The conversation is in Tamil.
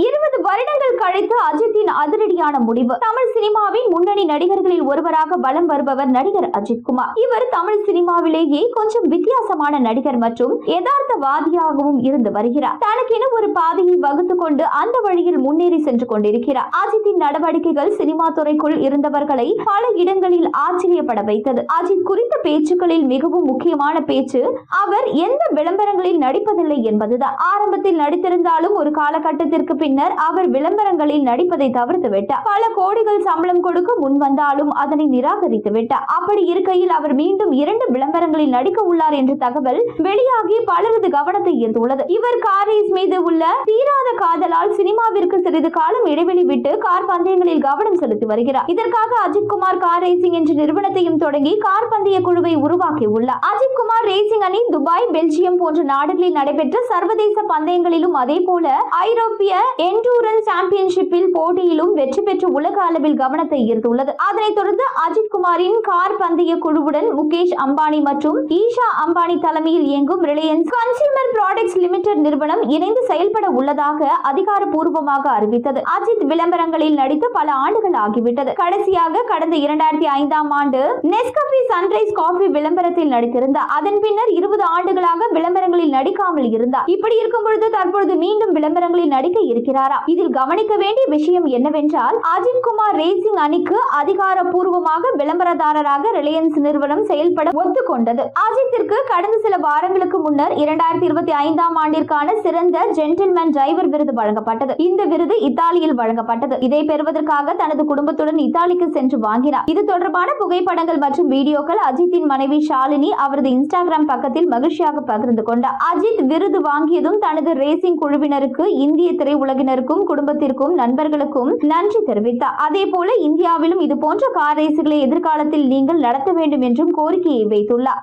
இருபது வருடங்கள் கழித்து அஜித்தின் அதிரடியான முடிவு. தமிழ் சினிமாவின் முன்னணி நடிகர்களில் ஒருவராக வலம் வருபவர் நடிகர் அஜித் குமார். இவர் தமிழ் சினிமாவிலேயே கொஞ்சம் வித்தியாசமான நடிகர் மற்றும் யதார்த்தவாதியாகவும் இருந்து வருகிறார். தனக்கென ஒரு பாதையை வகுத்து கொண்டு அந்த வழியில் முன்னேறி சென்று கொண்டிருக்கிறார். அஜித்தின் நடவடிக்கைகள் சினிமா துறைக்குள் இருந்தவர்களை பல இடங்களில் ஆச்சரியப்பட வைத்தது. அஜித் குறித்த பேச்சுக்களில் மிகவும் முக்கியமான பேச்சு அவர் எந்த விளம்பரங்களில் நடிப்பதில்லை என்பதுதான். ஆரம்பத்தில் நடித்திருந்தாலும் ஒரு காலகட்டத்திற்கு பின்னர் அவர் விளம்பரங்களில் நடிப்பதை தவிர்த்து விட்டார். பல கோடிகள் சம்பளம் கொடுக்க முன் வந்தாலும் அதனை நிராகரித்து விட்டார். அப்படி இருக்கையில் அவர் மீண்டும் இரண்டு விளம்பரங்களில் நடிக்க உள்ளார் என்ற தகவல் வெளியாகி பலரது கவனத்தை ஈர்த்துள்ளது. இவர் காரேஸ் மீது உள்ள தீராத காதலால் சினிமாவிற்கு சிறிது காலம் இடைவெளி விட்டு கார் பந்தயங்களில் கவனம் செலுத்தி வருகிறார். இதற்காக அஜித் குமார் கார் ரேசிங் என்ற நிறுவனத்தையும் தொடங்கி கார் பந்தய குழுவை உருவாக்கி உள்ளார். அஜித் குமார் ரேசிங் அணி துபாய் பெல்ஜியம் போன்ற நாடுகளில் நடைபெற்ற சர்வதேச பந்தயங்களிலும் அதே போல ஐரோப்பிய என்டூரன்ஸ் சாம்பியன்ஷிப்பில் போட்டியிலும் வெற்றி பெற்று உலக அளவில் கவனத்தை ஈர்த்துள்ளது. அதனைத் தொடர்ந்து அஜித் குமாரின் கார் பந்தய குழுவுடன் முகேஷ் அம்பானி மற்றும் ஈஷா அம்பானி தலைமையில் இயங்கும் ரிலையன்ஸ் கன்சியூமர் ப்ராடக்ட்ஸ் லிமிடெட் நிறுவனம் இணைந்து செயல்பட உள்ளதாக அதிகாரப்பூர்வமாக அறிவித்தது. அஜித் விளம்பரங்களில் நடித்து பல ஆண்டுகள் ஆகிவிட்டது. கடைசியாக கடந்த இரண்டாயிரத்தி ஐந்தாம் ஆண்டு நெஸ்கபி சன்ரைஸ் காஃபி விளம்பரத்தில் நடித்திருந்தார். அதன் பின்னர் இருபது ஆண்டுகளாக விளம்பரங்களில் நடிக்காமல் இருந்தார். இப்படி இருக்கும் பொழுது தற்பொழுது மீண்டும் விளம்பரங்களில் நடிக்க இருக்கிறாரா. இருக்கிறாரா இதில் கவனிக்க வேண்டிய விஷயம் என்னவென்றால் அஜித் குமார் ரேசிங் அணிக்கு அதிகாரப்பூர்வமாக விளம்பரதாரராக ரிலையன்ஸ் நிறுவனம் செயல்பட ஒத்துக்கொண்டது. அஜித்திற்கு கடந்த சில வாரங்களுக்கு முன்னர் இரண்டாயிரத்தி இருபத்தி ஐந்தாம் ஆண்டிற்கான சிறந்த ஜென்டில்மேன் டிரைவர் விருது வழங்கப்பட்டது. இந்த விருது இத்தாலியில் வழங்கப்பட்டது. இதை பெறுவதற்காக தனது குடும்பத்துடன் இத்தாலிக்கு சென்று வாங்கினார். இது தொடர்பான புகைப்படங்கள் மற்றும் வீடியோக்கள் அஜித்தின் மனைவி ஷாலினி அவரது இன்ஸ்டாகிராம் பக்கத்தில் மகிழ்ச்சியாக பகிர்ந்து கொண்டார். அஜித் விருது வாங்கியதும் தனது ரேசிங் குழுவினருக்கு இந்திய திரையுலகினருக்கும் குடும்பத்திற்கும் நண்பர்களுக்கும் நன்றி தெரிவித்தார். அதே போல இந்தியாவிலும் இது போன்ற கார் ரேசுகளை எதிர்காலத்தில் நீங்கள் நடத்த வேண்டும் என்றும் கோரிக்கையை வைத்துள்ளார்.